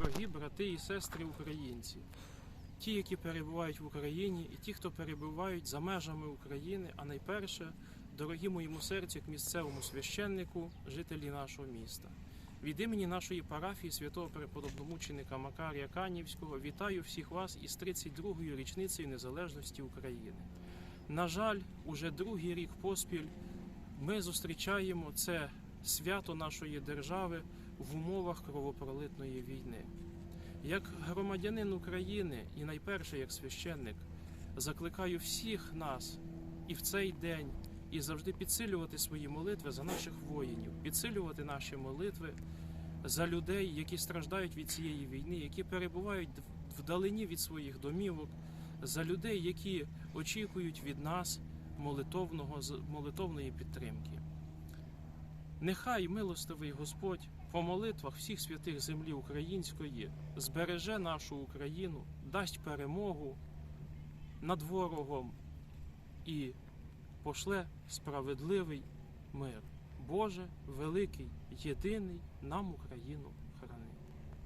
дорогі брати і сестри українці, ті, які перебувають в Україні, і ті, хто перебувають за межами України, а найперше, дорогі моєму серцю, як місцевому священнику, жителі нашого міста. Від імені нашої парафії святого преподобномученика Макарія Канівського вітаю всіх вас із 32-ю річницею незалежності України. На жаль, уже другий рік поспіль ми зустрічаємо це свято нашої держави в умовах кровопролитної війни. Як громадянин України і найперше як священник закликаю всіх нас і в цей день, і завжди підсилювати свої молитви за наших воїнів, підсилювати наші молитви за людей, які страждають від цієї війни, які перебувають вдалині від своїх домівок, за людей, які очікують від нас молитовного молитовної підтримки. Нехай милостивий Господь по молитвах всіх святих землі української збереже нашу Україну, дасть перемогу над ворогом і пошле справедливий мир. Боже, великий, єдиний нам Україну